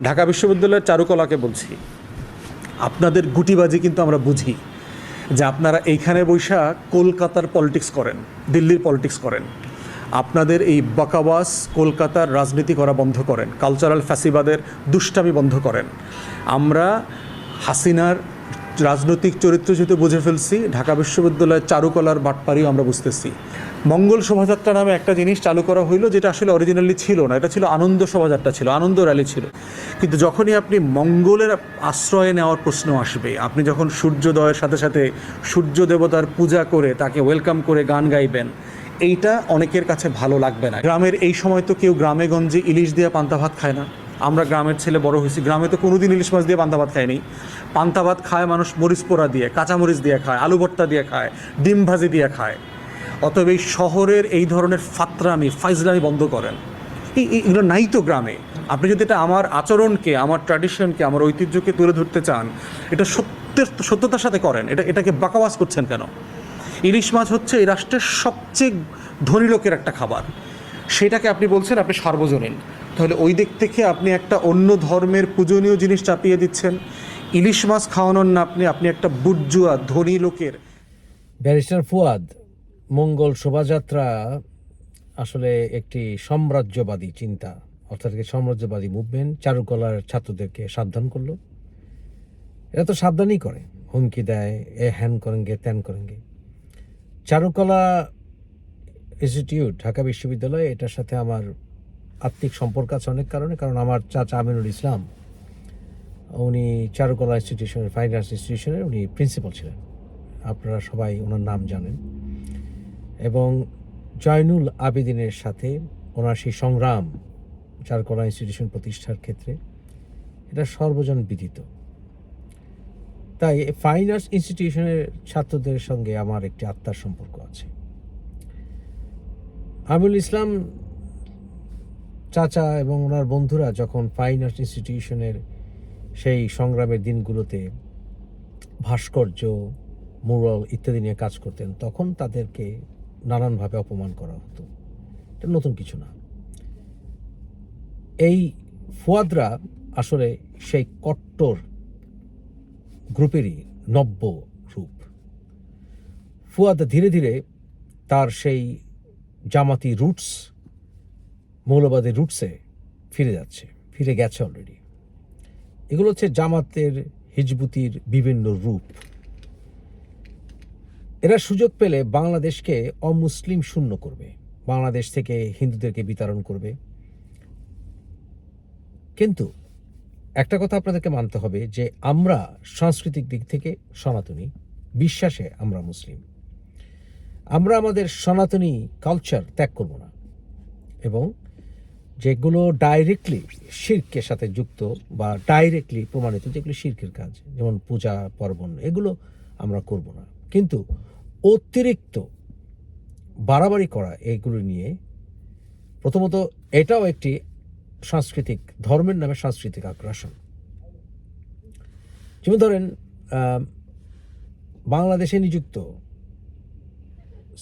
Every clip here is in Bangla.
ঢাকা বিশ্ববিদ্যালয়ের চারুকলাকে বলছি। আপনাদের গুটিবাজি কিন্তু আমরা বুঝি যে আপনারা এইখানে বৈশা কলকাতার পলিটিক্স করেন, দিল্লির পলিটিক্স করেন। আপনাদের এই বকাবাস কলকাতার রাজনীতি করা বন্ধ করেন কালচারাল ফ্যাসিবাদের দুষ্টামি বন্ধ করেন। আমরা হাসিনার রাজনৈতিক চরিত্র যেহেতু বুঝে ফেলছি, ঢাকা বিশ্ববিদ্যালয়ের চারুকলার বাটপারিও আমরা বুঝতেছি। মঙ্গল শোভাযাত্রা নামে একটা জিনিস চালু করা হইল যেটা আসলে অরিজিনালি ছিল না, এটা ছিল আনন্দ শোভাযাত্রা ছিল, আনন্দ র্যালি ছিল। কিন্তু যখনই আপনি মঙ্গলের আশ্রয়ে নেওয়ার প্রশ্ন আসবে, আপনি যখন সূর্যোদয়ের সাথে সাথে সূর্য দেবতার পূজা করে তাকে ওয়েলকাম করে গান গাইবেন, এইটা অনেকের কাছে ভালো লাগবে না। গ্রামের এই সময় তো কেউ গ্রামে গঞ্জে ইলিশ দিয়ে পান্তা ভাত খায় না। আমরা গ্রামের ছেলে বড় হয়েছি। গ্রামে তো কোনোদিন ইলিশ মাছ দিয়ে পান্তা ভাত খায়নি। পান্তা ভাত খায় মানুষ মরিচ পোড়া দিয়ে, কাঁচামরিচ দিয়ে খায়, আলু ভর্তা দিয়ে খায়, ডিম ভাজি দিয়ে খায়। অতএব এই শহরের এই ধরনের ফাতরামি, ফাইজলামি বন্ধ করেন। এগুলো নাই তো গ্রামে। আপনি যদি এটা আমার আচরণকে, আমার ট্র্যাডিশনকে আমার ঐতিহ্যকে তুলে ধরতে চান, এটা সত্যের, সত্যতার সাথে করেন। এটা, এটাকে বাকাবাস করছেন কেন? ইলিশ মাছ হচ্ছে এই রাষ্ট্রের সবচেয়ে ধনী লোকের একটা খাবার। সেটাকে আপনি বলছেন আপনি সার্বজনীন। তাহলে ওই দিক থেকে আপনি একটা অন্য ধর্মের পূজনীয় জিনিস চাপিয়ে দিচ্ছেন। ইলিশ মাছ খাওয়ানোর না আপনি আপনি একটা বুর্জুয়া ধনী লোকের। ব্যারিস্টার ফুয়াদ, মঙ্গল শোভাযাত্রা আসলে একটি সাম্রাজ্যবাদী চিন্তা, অর্থাৎ সাম্রাজ্যবাদী মুভমেন্ট চারুকলার ছাত্রদেরকে সাবধান করল। এরা তো সাবধানই করে, হুমকি দেয়, এ হ্যান করেনগে, ত্যান করেনগে। চারুকলা ইনস্টিটিউট ঢাকা বিশ্ববিদ্যালয় এটার সাথে আমার আত্মিক সম্পর্ক আছে অনেক কারণে, কারণ আমার চাচা আমিনুল ইসলাম, উনি চারুকলা ইনস্টিটিউশনের ফাইন আর্টস ইনস্টিটিউশনের উনি প্রিন্সিপাল ছিলেন। আপনারা সবাই ওনার নাম জানেন। এবং জয়নুল আবেদিনের সাথে ওনার সেই সংগ্রাম চারুকলা ইনস্টিটিউশন প্রতিষ্ঠার ক্ষেত্রে এটা সর্বজন বিদিত। তাই ফাইন আর্টস ইনস্টিটিউশনের ছাত্রদের সঙ্গে আমার একটি আত্মার সম্পর্ক আছে। আমিনুল ইসলাম চাচা এবং ওনার বন্ধুরা যখন ফাইন আর্টস ইনস্টিটিউশনের সেই সংগ্রামের দিনগুলোতে ভাস্কর্য মুরাল ইত্যাদি নিয়ে কাজ করতেন, তখন তাদেরকে নানানভাবে অপমান করা হতো। এটা নতুন কিছু না। এই ফুয়াদরা আসলে সেই কট্টর গ্রুপেরই নব্য রূপ। ফুয়াদ ধীরে ধীরে তার সেই জামাতি রুটস মৌলবাদী রুটসে ফিরে যাচ্ছে, ফিরে গেছে অলরেডি এগুলো হচ্ছে জামাতের হিজবুতির বিভিন্ন রূপ। এরা সুযোগ পেলে বাংলাদেশকে অমুসলিম শূন্য করবে, বাংলাদেশ থেকে হিন্দুদেরকে বিতরণ করবে। কিন্তু একটা কথা আপনাদেরকে মানতে হবে যে আমরা সাংস্কৃতিক দিক থেকে সনাতনী, বিশ্বাসে আমরা মুসলিম। আমরা আমাদের সনাতনী কালচার ত্যাগ করব না। এবং যেগুলো ডাইরেক্টলি শির্কের সাথে যুক্ত বা ডাইরেক্টলি প্রমাণিত যেগুলো শির্কের কাজ, যেমন পূজা, পার্বণ, এগুলো আমরা করব না। কিন্তু অতিরিক্ত বাড়াবাড়ি করা এগুলো নিয়ে প্রথমত এটাও একটি সাংস্কৃতিক, ধর্মের নামে সাংস্কৃতিক আগ্রাসন। যেমন ধরেন বাংলাদেশে নিযুক্ত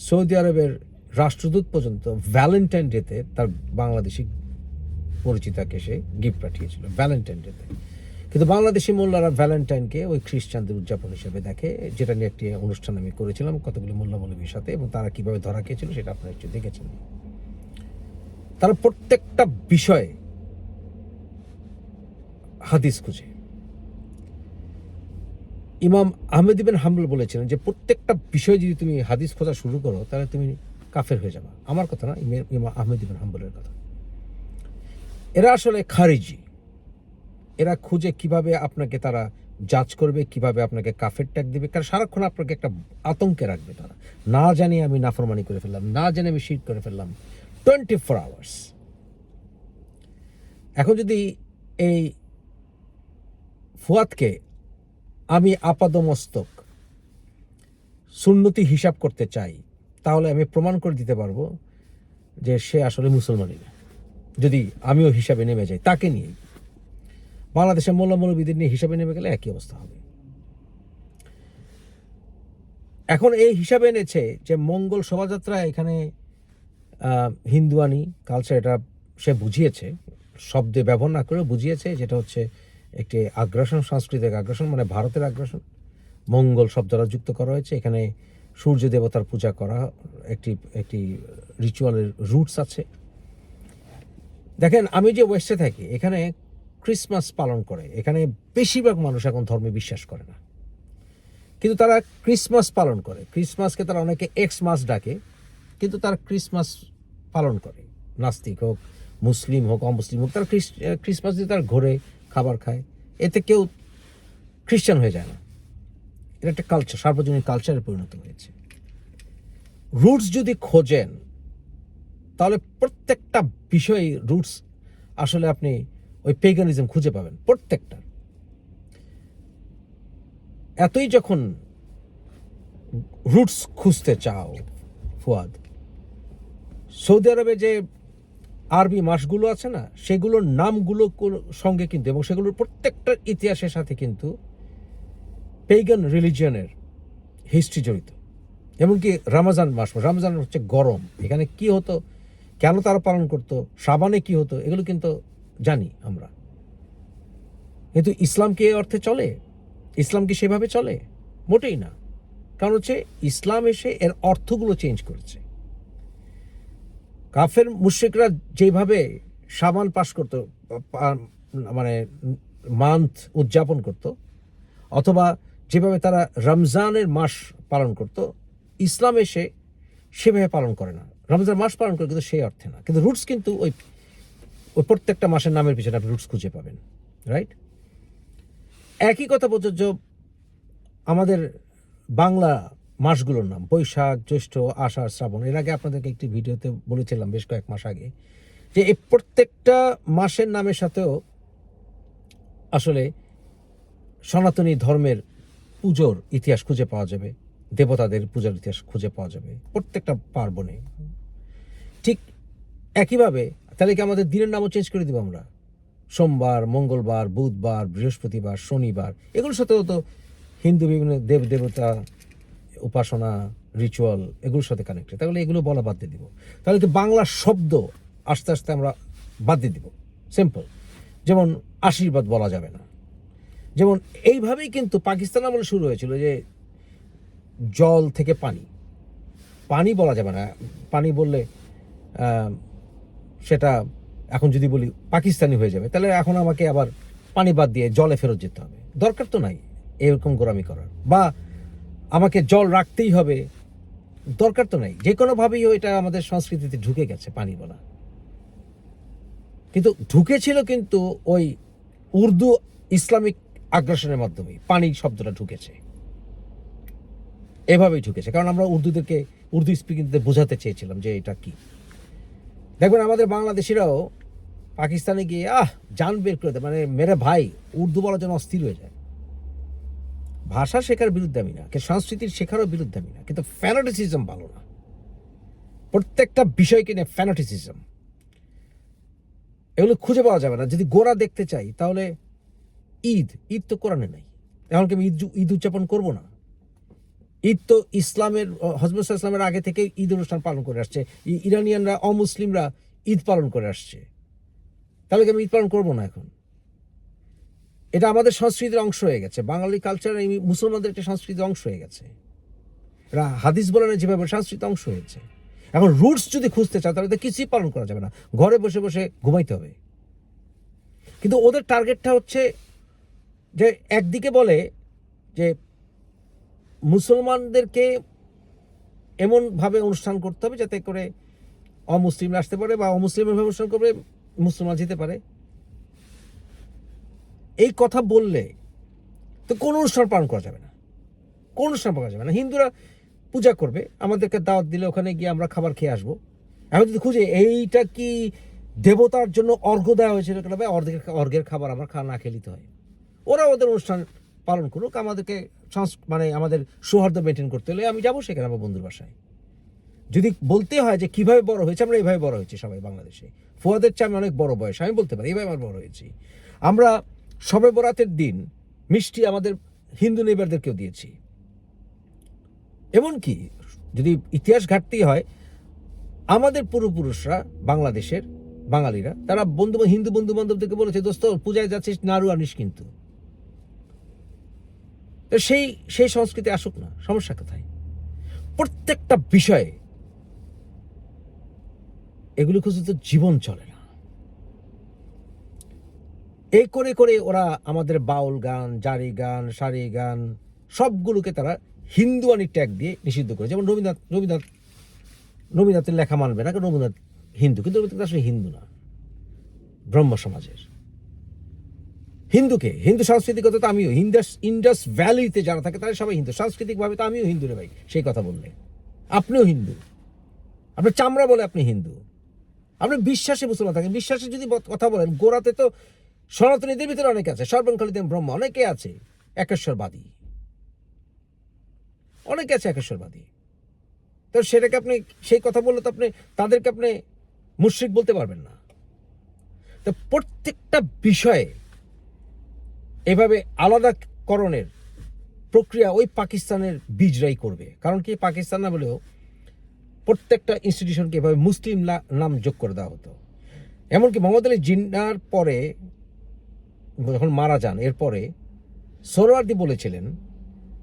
সৌদি আরবের রাষ্ট্রদূত পর্যন্ত ভ্যালেন্টাইন ডেতে তার বাংলাদেশি পরিচিতাকে সে গিফট পাঠিয়েছিল ভ্যালেন্টাইন ডেতে কিন্তু বাংলাদেশি মোল্লারা ভ্যালেন্টাইনকে ওই খ্রিস্টানদের উদযাপন হিসেবে দেখে, যেটা নিয়ে একটি অনুষ্ঠান আমি করেছিলাম কতগুলি মোল্লা মৌলবীর সাথে এবং তারা কীভাবে ধরা খেয়েছিল সেটা আপনারা একটু দেখেছেন। তারা প্রত্যেকটা বিষয়ে হাদিস খুঁজে। ইমাম আহমেদ ইবেন হাম্বল বলেছিলেন যে, প্রত্যেকটা বিষয়ে যদি তুমি হাদিস খোঁজা শুরু করো, তাহলে তুমি কাফের হয়ে যাবে। আমার কথা না, ইমাম আহমেদ ইবেন হাম্বলের কথা। এরা আসলে খারিজি। এরা খুঁজে কীভাবে আপনাকে তারা জাজ করবে, কীভাবে আপনাকে কাফের ট্যাগ দিবে, কারণ সারাক্ষণ আপনাকে একটা আতঙ্কে রাখবে তারা। না জানি আমি নাফরমানি করে ফেললাম, না জানি আমি শিট করে ফেললাম। টোয়েন্টি ফোর আওয়ার্স এখন যদি এই ফুয়াদকে আমি আপাদমস্তক, সুন্নতি হিসাব করতে চাই, তাহলে আমি প্রমাণ করে দিতে পারব যে সে আসলে মুসলমানই না। যদি আমিও হিসাবে নেমে যাই, তাকে নিয়ে বাংলাদেশের মোল্লা মৌলবীদের নিয়ে হিসাবে নেমে গেলে একই অবস্থা হবে। এখন এই হিসাবে এনেছে যে মঙ্গল শোভাযাত্রা এখানে হিন্দুয়ানি কালচার এটা সে বুঝিয়েছে, শব্দে ব্যবহার না করে বুঝিয়েছে, যেটা হচ্ছে একটি আগ্রাসন, সাংস্কৃতিক আগ্রাসন মানে ভারতের আগ্রাসন। মঙ্গল শব্দটা যুক্ত করা হয়েছে, এখানে সূর্য দেবতার পূজা করা, একটি একটি রিচুয়ালের রুটস আছে। দেখেন, আমি যে ওয়েস্টে থাকি, এখানে ক্রিসমাস পালন করে। এখানে বেশিরভাগ মানুষ এখন ধর্মে বিশ্বাস করে না। কিন্তু তারা ক্রিসমাস পালন করে। ক্রিসমাসকে তারা অনেকে এক্স মাস ডাকে, কিন্তু তারা ক্রিসমাস পালন করে। নাস্তিক হোক, মুসলিম হোক, অমুসলিম হোক, তারা ক্রিসমাস দিয়ে তারা ঘোরে, খাবার খায়। এতে কেউ খ্রিস্টান হয়ে যায় না। এটা একটা কালচার সার্বজনীন কালচারে পরিণত হয়েছে। রুটস যদি খোঁজেন তাহলে প্রত্যেকটা বিষয়ে রুটস আসলে আপনি ওই পেগানিজম খুঁজে পাবেন, প্রত্যেকটা। এতই যখন রুটস খুঁজতে চাও, ফুয়াদ, সৌদি আরবে যে আরবি মাসগুলো আছে না, সেগুলোর নামগুলো সঙ্গে কিন্তু এবং সেগুলোর প্রত্যেকটার ইতিহাসের সাথে কিন্তু পেগান রিলিজিয়নের হিস্ট্রি জড়িত। এমনকি রামাজান মাস, রামাজান হচ্ছে গরম। এখানে কি হতো? কেন তারা পালন করতো, সাবানে কি হতো, এগুলো কিন্তু জানি আমরা। কিন্তু ইসলাম কি অর্থে চলে? ইসলাম কি সেভাবে চলে? মোটেই না। কারণ হচ্ছে ইসলাম এসে এর অর্থগুলো চেঞ্জ করেছে। কাফের মুশ্রিকরা যেভাবে সাবান পাশ করতো মানে মান্থ উদযাপন করত, অথবা যেভাবে তারা রমজানের মাস পালন করত, ইসলাম এসে সেভাবে পালন করে না। রমজান মাস পালন করে কিন্তু সেই অর্থে না। কিন্তু রুটস কিন্তু ওই ওই প্রত্যেকটা মাসের নামের পিছনে আপনি রুটস খুঁজে পাবেন রাইট একই কথা প্রযোজ্য আমাদের বাংলা মাসগুলোর নাম, বৈশাখ, জ্যৈষ্ঠ, আষাঢ়, শ্রাবণ। এর আগে আপনাদেরকে একটি ভিডিওতে বলেছিলাম বেশ কয়েক মাস আগে যে এই প্রত্যেকটা মাসের নামের সাথেও আসলে সনাতনী ধর্মের পুজোর ইতিহাস খুঁজে পাওয়া যাবে, দেবতাদের পূজার ইতিহাস খুঁজে পাওয়া যাবে, প্রত্যেকটা পার্বণে। একইভাবে, তাহলে কি আমাদের দিনের নামও চেঞ্জ করে দিব আমরা? সোমবার, মঙ্গলবার, বুধবার, বৃহস্পতিবার, শনিবার, এগুলোর সাথেও তো হিন্দু বিভিন্ন দেব দেবতা, উপাসনা রিচুয়াল এগুলোর সাথে কানেক্টেড তাহলে এগুলো বলা বাদ দিয়ে দিব। তাহলে কি বাংলা শব্দ আস্তে আস্তে আমরা বাদ দিয়ে দিব? সিম্পল যেমন আশীর্বাদ বলা যাবে না। যেমন এইভাবেই কিন্তু পাকিস্তান আমলে শুরু হয়েছিল যে জল থেকে পানি। পানি বলা যাবে না। পানি বললে সেটা এখন যদি বলি পাকিস্তানি হয়ে যাবে, তাহলে এখন আমাকে আবার পানি বাদ দিয়ে জলে ফেরত যেতে হবে। দরকার তো নাই এরকম গোরামি করার। বা আমাকে জল রাখতেই হবে, দরকার তো নাই। যে কোনোভাবেই এটা আমাদের সংস্কৃতিতে ঢুকে গেছে পানি বলা। কিন্তু ঢুকেছিল কিন্তু ওই উর্দু ইসলামিক আগ্রাসনের মাধ্যমে পানি শব্দটা ঢুকেছে। এভাবেই ঢুকেছে, কারণ আমরা উর্দুদেরকে, উর্দু স্পিকিংদের বোঝাতে চেয়েছিলাম যে এটা কি। দেখবেন আমাদের বাংলাদেশিরাও পাকিস্তানে গিয়ে, আহ জান বের করে দেয়। মানে মেরে ভাই, উর্দু বলার জন্য অস্থির হয়ে যায়। ভাষা শেখার বিরুদ্ধে আমি না সংস্কৃতির শেখারও বিরুদ্ধে আমি না, কিন্তু ফ্যানাটিসিজম ভালো না। প্রত্যেকটা বিষয়কে নিয়ে ফ্যানাটিসিজম এগুলো খুঁজে পাওয়া যাবে না। যদি গোড়া দেখতে চাই, তাহলে ঈদ ঈদ তো কোরআনে নাই। এমনকি আমি ঈদ ঈদ উদযাপন করব না। ঈদ তো ইসলামের হজরত ইসলামের আগে থেকে ঈদ অনুষ্ঠান পালন করে আসছে। ইরানিয়ানরা, অমুসলিমরা ঈদ পালন করে আসছে। তাহলে কি আমি ঈদ পালন করব না এখন? এটা আমাদের সংস্কৃতির অংশ হয়ে গেছে। বাঙালি কালচার মুসলমানদের একটা সংস্কৃতির অংশ হয়ে গেছে। এরা হাদিস বলে না, যেভাবে সংস্কৃতির অংশ হয়েছে এখন রুটস যদি খুঁজতে চায় তাহলে তো কিছুই পালন করা যাবে না। ঘরে বসে বসে ঘুমাইতে হবে। কিন্তু ওদের টার্গেটটা হচ্ছে যে একদিকে বলে যে মুসলমানদেরকে এমনভাবে অনুষ্ঠান করতে হবে যাতে করে অমুসলিমরা আসতে পারে বা অমুসলিমভাবে অনুষ্ঠান করবে, মুসলমান যেতে পারে। এই কথা বললে তো কোনো অনুষ্ঠান পালন করা যাবে না। কোনো অনুষ্ঠান পাওয়া যাবে না। হিন্দুরা পূজা করবে, আমাদেরকে দাওয়াত দিলে ওখানে গিয়ে আমরা খাবার খেয়ে আসব। এখন যদি খুঁজে, এইটা কি দেবতার জন্য অর্ঘ্য দেওয়া হয়েছিল? অর্ধেক অর্ঘের খাবার আমার খাওয়া না খেয়ে নিতে হয়। ওরা ওদের অনুষ্ঠান পালন করুক, আমাদেরকে মানে আমাদের সৌহার্দ্য মেনটেন করতে হলে আমি যাব সেখানে আমার বন্ধুর বাসায়। যদি বলতে হয় যে কীভাবে বড় হয়েছে, আমরা এইভাবে বড় হয়েছি সবাই বাংলাদেশে। ফুয়াদের চেয়ে আমি অনেক বড় বয়স, আমি বলতে পারি এইভাবে আমার বড় হয়েছি। আমরা সবে বরাতের দিন মিষ্টি আমাদের হিন্দু নেবারদেরকেও দিয়েছি। এমনকি যদি ইতিহাস ঘাটতেই হয়, আমাদের পূর্বপুরুষরা, বাংলাদেশের বাঙালিরা, তারা বন্ধু হিন্দু বন্ধু বান্ধবদেরকে বলেছে, দোস্ত, পূজায় যাচ্ছিস, নাড়ু আনিস কিন্তু। তো সেই সেই সংস্কৃতি আসুক না, সমস্যা কোথায়? প্রত্যেকটা বিষয়ে এগুলো খুঁজে তো জীবন চলে না। এই করে করে ওরা আমাদের বাউল গান, জারি গান, সারি গান, সবগুলোকে তারা হিন্দুয়ানি ট্যাগ দিয়ে নিষিদ্ধ করে। যেমন রবীন্দ্রনাথ রবীন্দ্রনাথ, রবীন্দ্রনাথের লেখা মানবে না, কারণ রবীন্দ্রনাথ হিন্দু, কিন্তু রবীন্দ্রনাথ আসলে হিন্দু না। ব্রহ্ম সমাজের হিন্দুকে, হিন্দু সাংস্কৃতিকতা তো আমিও, ইন্ডাস ইন্ডাস ভ্যালিতে যারা থাকে তারা সবাই হিন্দু, সাংস্কৃতিকভাবে তো আমিও হিন্দু রে ভাই, সেই কথা বললে। আপনিও হিন্দু। আপনার চামড়া বলে আপনি হিন্দু। আপনি বিশ্বাসে মুসলমান থাকেন, বিশ্বাসে যদি কথা বলেন, গোড়াতে তো সনাতনীদের ভিতরে অনেকে আছে সর্বঙ্কালীদের ব্রহ্ম, অনেকে আছে, একেশ্বরবাদী। অনেকে আছে একেশ্বরবাদী। তো সেটাকে আপনি, সেই কথা বললে তো আপনি, তাদেরকে আপনি মুশ্রিক বলতে পারবেন না। তো প্রত্যেকটা বিষয়ে এভাবে আলাদাকরণের প্রক্রিয়া ওই পাকিস্তানের বীজরাই করবে। কারণ কি? পাকিস্তান না বলেও প্রত্যেকটা ইনস্টিটিউশনকে এভাবে মুসলিম নাম যোগ করে দেওয়া হতো। এমনকি মোহাম্মদ আলী জিন্নার পরে যখন মারা যান, এরপরে সোহরাওয়ার্দী বলেছিলেন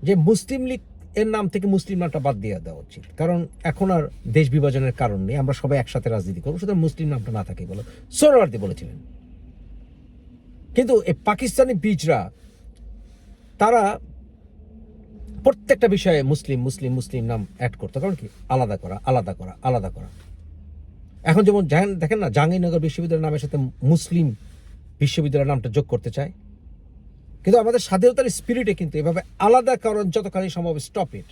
যে মুসলিম লীগ এর নাম থেকে মুসলিম নামটা বাদ দিয়ে দেওয়া উচিত। কারণ এখন আর দেশ বিভাজনের কারণ নেই, আমরা সবাই একসাথে রাজনীতি করব, সুতরাং মুসলিম নামটা না থাকে বলো। সোহরাওয়ার্দী বলেছিলেন। কিন্তু এই পাকিস্তানি বীজরা, তারা প্রত্যেকটা বিষয়ে মুসলিম মুসলিম মুসলিম নাম অ্যাড করতো। কারণ কি? আলাদা করা আলাদা করা আলাদা করা। এখন যেমন দেখেন না, জাহাঙ্গীরনগর বিশ্ববিদ্যালয়ের নামের সাথে মুসলিম বিশ্ববিদ্যালয়ের নামটা যোগ করতে চায়। কিন্তু আমাদের স্বাধীনতার স্পিরিটে কিন্তু এভাবে আলাদা কারণ যতখানি সম্ভব স্টপ ইট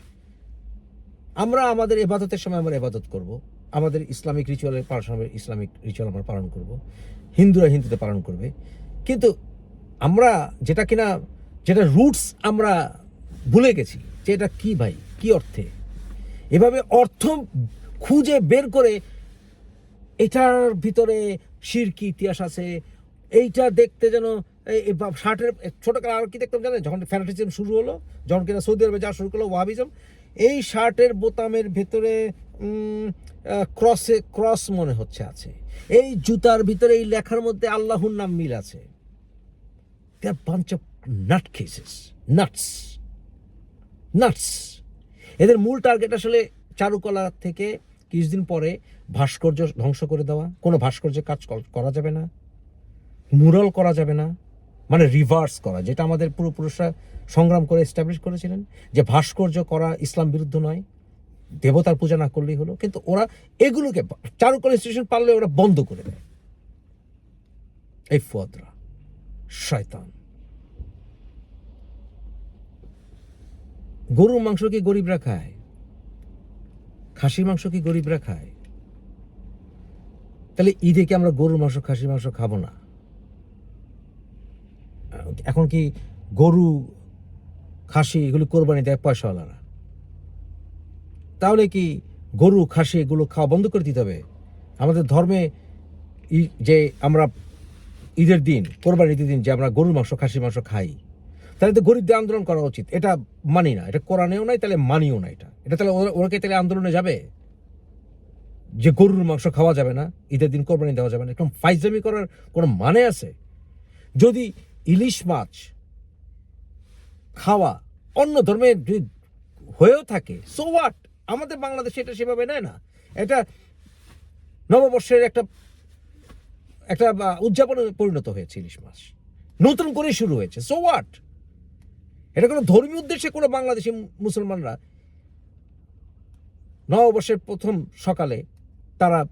আমরা আমাদের এবাদতের সময় আমরা এবাদত করব। আমাদের ইসলামিক রিচুয়ালের পালন ইসলামিক রিচুয়াল আমরা পালন করব। হিন্দুরা হিন্দুতে পালন করবে। কিন্তু আমরা যেটা কিনা, যেটা রুটস আমরা ভুলে গেছি যে এটা কী ভাই, কি অর্থে? এভাবে অর্থ খুঁজে বের করে এটার ভিতরে শিরকি ইতিহাস আছে, এইটা দেখতে যেন, এই- শার্টের ছোটকালে আর কি দেখতাম জানেন? যখন ফ্যানাটিজম শুরু হলো, যখন কিনা সৌদি আরবে যাওয়া শুরু করল ওয়াহাবিজম এই শার্টের বোতামের ভেতরে ক্রসে ক্রস মনে হচ্ছে আছে। এই জুতার ভিতরে, এই লেখার মধ্যে আল্লাহর নাম মিল আছে। Bunch of nut cases nuts nuts এদের মূল টার্গেট আসলে চারুকলা থেকে কিছুদিন পরে ভাস্কর্য ধ্বংস করে দেওয়া। কোনো ভাস্কর্যের কাজ করা যাবে না। মুরাল করা যাবে না। মানে রিভার্স করা, যেটা আমাদের পূর্বপুরুষরা সংগ্রাম করে এস্টাবলিশ করেছিলেন, যে ভাস্কর্য করা ইসলাম বিরুদ্ধ নয়। দেবতার পূজা না করলেই হলো। কিন্তু ওরা এগুলোকে চারুকলা ইনস্টিটিউশন পারলে ওরা বন্ধ করে দেয়। এই ফুয়াদরা। শয়তান। গরুর মাংস কি গরিবরা খায়? খাসির মাংস কি গরিবরা খায়? তাহলে ঈদে কি আমরা গরুর মাংস, খাসির মাংস খাব না? এখন কি গরু, খাসি এগুলো কোরবানি দেয় পয়সাওয়ালারা? তাহলে কি গরু, খাসি এগুলো খাওয়া বন্ধ করে দিতে হবে? আমাদের ধর্মে যে আমরা ঈদের দিন কোরবানি ঈদের দিন যে আমরা গরুর মাংস, খাসির মাংস খাই, তাহলে তো গরিবদের আন্দোলন করা উচিত। এটা মানি না। এটা কোরআনেও নাই, তাহলে মানিও না এটা। এটা তাহলে ওরা ওরা তাহলে আন্দোলনে যাবে? যে গরুর মাংস খাওয়া যাবে না, ঈদের দিন কোরবানি দেওয়া যাবে না, এরকম ফাইজলামি করার কোনো মানে আছে? যদি ইলিশ মাছ খাওয়া অন্য ধর্মের যদি হয়েও থাকে সো হোয়াট আমাদের বাংলাদেশে এটা সেভাবে নেয় না। এটা নববর্ষের একটা একটা উদযাপনে পরিণত হয়েছে ইলিশ মাছ। নতুন করে শুরু হয়েছে। সো হোয়াট এটা কোনো ধর্মীয় উদ্দেশ্যে কোনো বাংলাদেশি মুসলমানরা নববর্ষের প্রথম সকালে তারা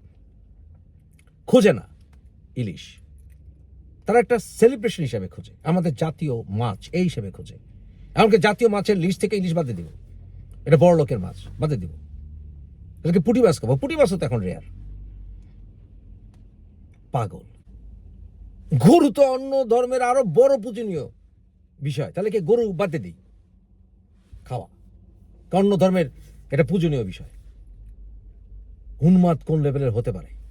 খোঁজে না ইলিশ। তারা একটা সেলিব্রেশন হিসাবে খোঁজে। আমাদের জাতীয় মাছ এই হিসাবে খোঁজে। এমনকি জাতীয় মাছের লিস্ট থেকে ইলিশ বাদে দিব। এটা বড় লোকের মাছ, বাদে দিব। এটাকে পুটি মাছ খাব পুটি মাছও তো এখন রেয়ার পাগল। গরু তো অন্য ধর্মের আরও বড় পূজনীয় বিষয়। তাহলে কি গরু বাদে দিই? খাওয়া। অন্য ধর্মের এটা পূজনীয় বিষয়। উন্মাদ কোন লেভেলের হতে পারে?